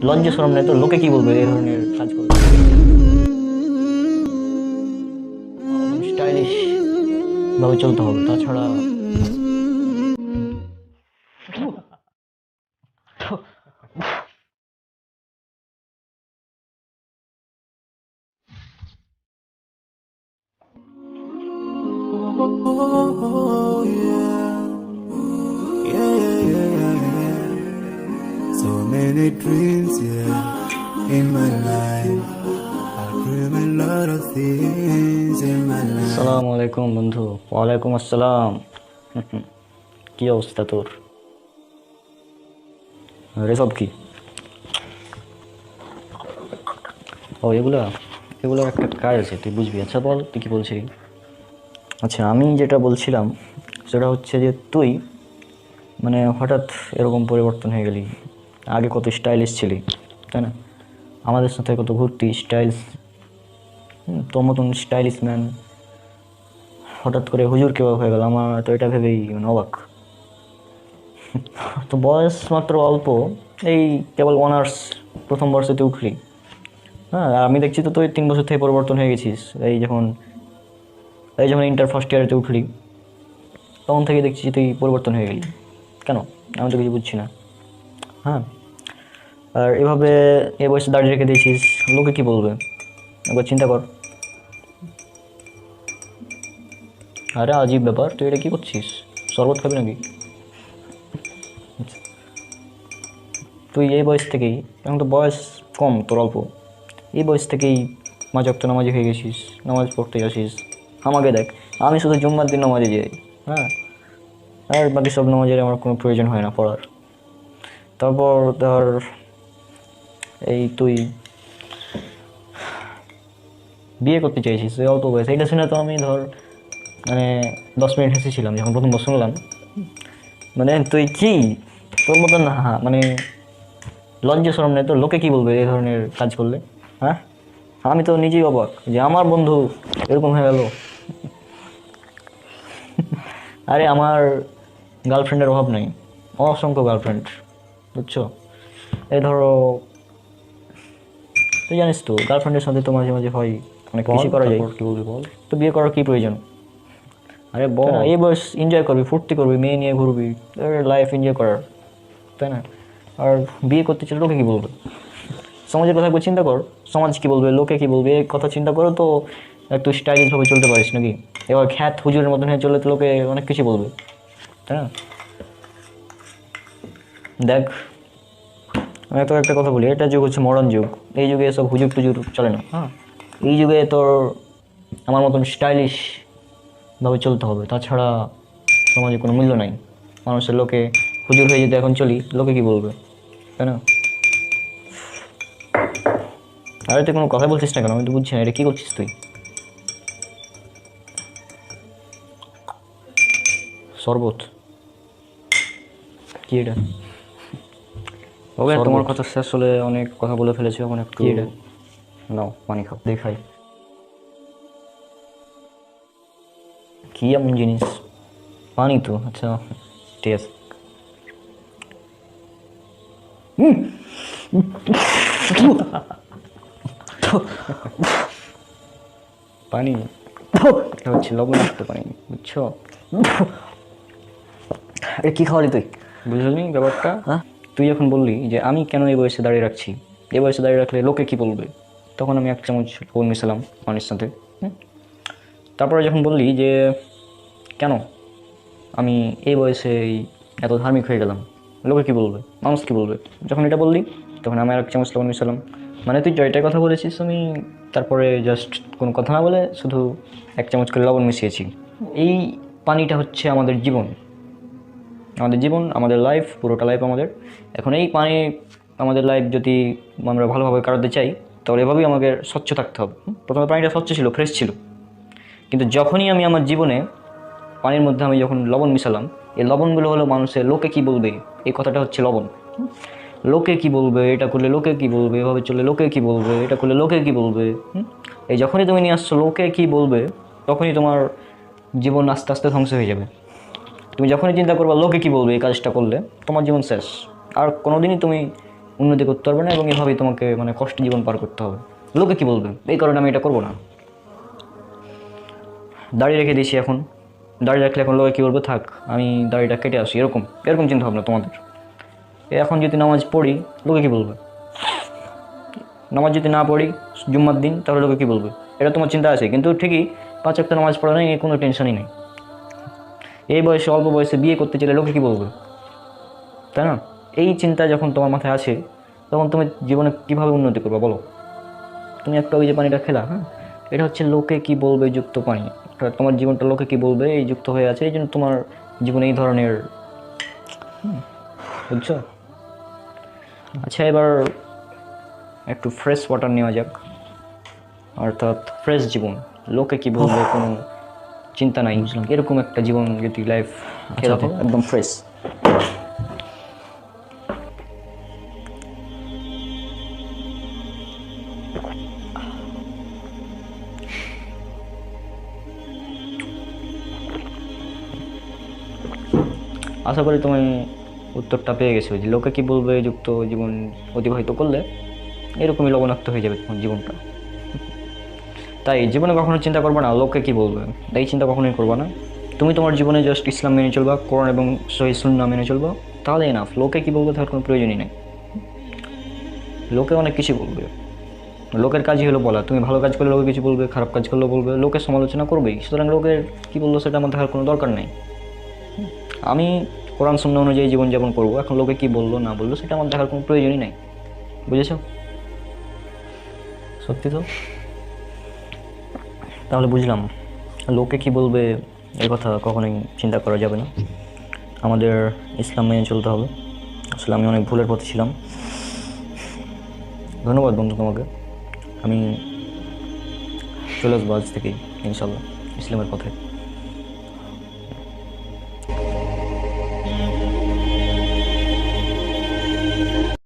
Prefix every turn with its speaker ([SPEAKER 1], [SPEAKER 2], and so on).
[SPEAKER 1] লজ্জা সরম নেই তো? লোকে কি বলবে এই ধরনের কাজ করবে স্টাইলিশ ভাবে চলতে হবে, তাছাড়া
[SPEAKER 2] many dreams, yeah, in my life.
[SPEAKER 1] আলাইকুম বন্ধু। ওয়ালাইকুম আসসালাম। কি অবস্থা তোর? আরে সব কি? ও এগুলা এগুলো একটা কাজ আছে তুই বুঝবি। আচ্ছা বল তুই কি বলছিলি? আচ্ছা আমি যেটা বলছিলাম সেটা হচ্ছে যে তুই মানে হঠাৎ এরকম পরিবর্তন হয়ে গেলি। আগে কত স্টাইলিশ ছিলি, তাই না? আমাদের সাথে কত ঘুরতি স্টাইলস তোর মতন স্টাইলিশ ম্যান হঠাৎ করে হুজুর কেউ হয়ে গেল, আমার তো এটা ভেবেই মানে অবাক। তো বয়স মাত্র অল্প, এই কেবল অনার্স প্রথম বর্ষতে উঠলি। হ্যাঁ আর আমি দেখছি তো তুই তিন বছর থেকে পরিবর্তন হয়ে গেছিস, এই যখন এই যখন ইন্টার ফার্স্ট ইয়ারেতে উঠলি, তখন থেকে দেখছি তুই পরিবর্তন হয়ে গেলি। কেন? আমি তো কিছু বুঝছি না। হ্যাঁ আর এভাবে এ বয়সে দাঁড়িয়ে রেখে দিয়েছিস, লোকে কি বলবে? একবার চিন্তা কর। আরে আজীব ব্যাপার, তুই এটা কি করছিস? শরবত খাবি নাকি? আচ্ছা। তুই এই বয়স থেকেই, এখন তো বয়স কম তোর অল্প, এই বয়স থেকেই মাঝক্ত নামাজি হয়ে গেছিস, নামাজ পড়তে আসিস আমাকে দেখ, আমি শুধু জুম্মার দিন নামাজে যাই হ্যাঁ? আর বাকি সব নামাজের আমার কোনো প্রয়োজন হয় না পড়ার। তারপর ধর এই তুই বিয়ে করতে চাইছিস তুই অল্প বয়স। এটা শুনে তো আমি ধর মানে দশ মিনিট হেসেছিলাম যখন প্রথম শুনলাম। মানে তুই কি? তোর মতন না মানে লজ্জা সরম নেই তো? লোকে কি বলবে এই ধরনের কাজ করলে? হ্যাঁ? আমি তো নিজেই অবাক যে আমার বন্ধু এরকম হয়ে গেল। আরে আমার গার্লফ্রেন্ডের অভাব নেই। অসংখ্য গার্লফ্রেন্ড বুঝছ? এই ধরো তুই জানিস তো গার্লফ্রেন্ডের সাথে তো মাঝে মাঝে হয় অনেক কিছু করা যায়।
[SPEAKER 3] কি বলবি বল?
[SPEAKER 1] তো বিয়ে করার কি প্রয়োজন?
[SPEAKER 3] আরে বল?
[SPEAKER 1] এই বয়স এনজয় করবি ফুর্তি করবি মেয়ে নিয়ে ঘুরবি লাইফ এনজয় করার। তাই না? আর বিয়ে করতে চাইলে লোকে কী বলবে? সমাজের কথা একবার চিন্তা কর। সমাজ কী বলবে? লোকে কী বলবে? এই কথা চিন্তা করো তো একটু স্টাইলিশভাবে চলতে পারিস নাকি? এবার খ্যাত হুজুরের মতন হয়ে চলে তো লোকে অনেক কিছু বলবে। তাই না? দেখ আমি তো একটা কথা বলি এটা যুগ হচ্ছে মডার্ন যুগ। এই যুগে সব হুজুর টুজুর চলে না। হ্যাঁ। এই যুগে তোর আমার মতন স্টাইলিশ ভাবে চলতে হবে। তাছাড়া সমাজে কোনো মূল্য নাই। মানুষের লোকে হুজুর হয়ে যদি এখন চলি লোকে কি বলবে? তাই না? আরে তুই কোনো কথা বলছিস না কেন? আমি তো বুঝছি না এটা কী করছিস তুই? শরবত। কি এটা?
[SPEAKER 3] ওকে তোমার কথা শেষ হলে অনেক কথা বলে ফেলেছি এখন একটু নাও পানি খাও।
[SPEAKER 1] দেখাই। কি এমন জিনিস? পানি তো আচ্ছা ঠিক আছে।
[SPEAKER 3] পানি। এটা হচ্ছে লবণাক্ত পানি বুঝছ?
[SPEAKER 1] আরে কি খাওয়ালি তুই?
[SPEAKER 3] বুঝলি ব্যাপারটা?
[SPEAKER 1] হ্যাঁ?
[SPEAKER 3] তুই যখন বললি যে আমি কেন এই বয়সে দাঁড়িয়ে রাখছি, এই বয়সে দাঁড়িয়ে রাখলে লোকে কি বলবে? তখন আমি এক চামচ লবণ মিশালাম পানির সাথে? তারপরে যখন বললি যে কেন আমি এই বয়সে এত ধার্মিক হয়ে গেলাম, লোকে কি বলবে? মানুষ কি বলবে? যখন এটা বললি, তখন আমি আর এক চামচ লবণ মিশালাম মানে তুই জয়টার কথা বলেছিস, আমি তারপরে জাস্ট কোনো কথা না বলে শুধু এক চামচ করে লবণ মিশিয়েছি। এই পানিটা হচ্ছে আমাদের জীবন। আমাদের জীবন, আমাদের লাইফ পুরোটা লাইফ আমাদের। এখন এই পানি, আমাদের লাইফ যদি আমরা ভালোভাবে কাটাতে চাই, তাহলে এভাবেই আমাকে স্বচ্ছ থাকতে হবে। প্রথমে পানিটা স্বচ্ছ ছিল ফ্রেশ ছিল। কিন্তু যখনই আমি আমার জীবনে পানির মধ্যে আমি যখন লবণ মিশালাম, এই লবণগুলো হলো মানুষের লোকে কি বলবে? এই কথাটা হচ্ছে লবণ। লোকে কি বলবে? এটা করলে লোকে কি বলবে? এভাবে চললে লোকে কি বলবে? এটা করলে লোকে কি বলবে? এই যখনই তুমি নিয়ে আসছো লোকে কি বলবে, তখনই তোমার জীবন আস্তে আস্তে ধ্বংস হয়ে যাবে। তুমি যখনই চিন্তা করবা, লোকে কি বলবে এই কাজটা করলে? তোমার জীবন শেষ। আর কোনোদিনই তুমি
[SPEAKER 1] উন্নতি করতে পারবে না এবং এভাবেই তোমাকে মানে কষ্ট জীবন পার করতে হবে। লোকে কি বলবে? এই কারণে আমি এটা করব না। দাড়ি রেখে দিয়েছি এখন। দাড়ি রাখলে এখন লোকে কী বলবে? থাক, আমি দাড়িটা কেটে আসি। এরকম এরকম চিন্তা ভাবনা তোমাদের এখন যদি নামাজ পড়ি, লোকে কী বলবে? নামাজ যদি না পড়ি, জুম্মার দিন, তাহলে লোকে কী বলবে? এটা তোমার চিন্তা আছে, কিন্তু ঠিকই পাঁচ একটা নামাজ পড়া নেই, কোনো টেনশনই নেই। এই বয়সে অল্প বয়সে বিয়ে করতে চাইলে লোকে কী বলবে? তাই না? এই চিন্তা যখন তোমার মাথায় আসে তখন তুমি জীবনে কীভাবে উন্নতি করবে বলো? তুমি একটা ওই যে পানিটা খেলা হ্যাঁ? এটা হচ্ছে লোকে কি বলবে যুক্ত পানি? এটা তোমার জীবনটা লোকে কি বলবে? এই যুক্ত হয়ে আছে এই জন্য তোমার জীবনে এই ধরনের বুঝছ? আচ্ছা এবার একটু ফ্রেশ ওয়াটার নেওয়া যাক। অর্থাৎ ফ্রেশ জীবন লোকে কি বলবে কোনো চিন্তা নাই এরকম একটা জীবন যদি লাইফ একদম ফ্রেশ আশা করি তুমি উত্তরটা পেয়ে গেছো যে লোকে কি বলবে যুক্ত জীবন অতিবাহিত করলে? এরকমই লবণাক্ত হয়ে যাবে তোমার জীবনটা। তাই জীবনে কখনো চিন্তা করবে না লোকে কি বলবে? তাই চিন্তা কখনোই করবে না। তুমি তোমার জীবনে জাস্ট ইসলাম মেনে চলবা, কোরআন এবং সহি সুন্না মেনে চলবা, তাহলে এনাফ লোকে কি বলবে তার কোনো প্রয়োজনই নেই। লোকে অনেক কিছু বলবে। লোকের কাজই হলো বলা। তুমি ভালো কাজ করলে লোকে কিছু বলবে, খারাপ কাজ করলে বলবে। লোকের সমালোচনা করবেই। সুতরাং লোকের কী বলল সেটা আমার দেখার কোনো দরকার নেই। আমি কোরআন শূন্য অনুযায়ী জীবনযাপন করব। এখন লোকে কী বলল, না বলল সেটা আমার দেখার কোনো প্রয়োজনই নাই। বুঝেছ? সত্যি তো? তাহলে বুঝলাম, লোকে কি বলবে এই কথা কখনোই চিন্তা করা যাবে না। আমাদের ইসলাম মেনে চলতে হবে। আসলে আমি অনেক ভুলের পথে ছিলাম। ধন্যবাদ বন্ধু তোমাকে। আমি চলে আসব আজ থেকেই, ইনশাল্লাহ, ইসলামের পথে।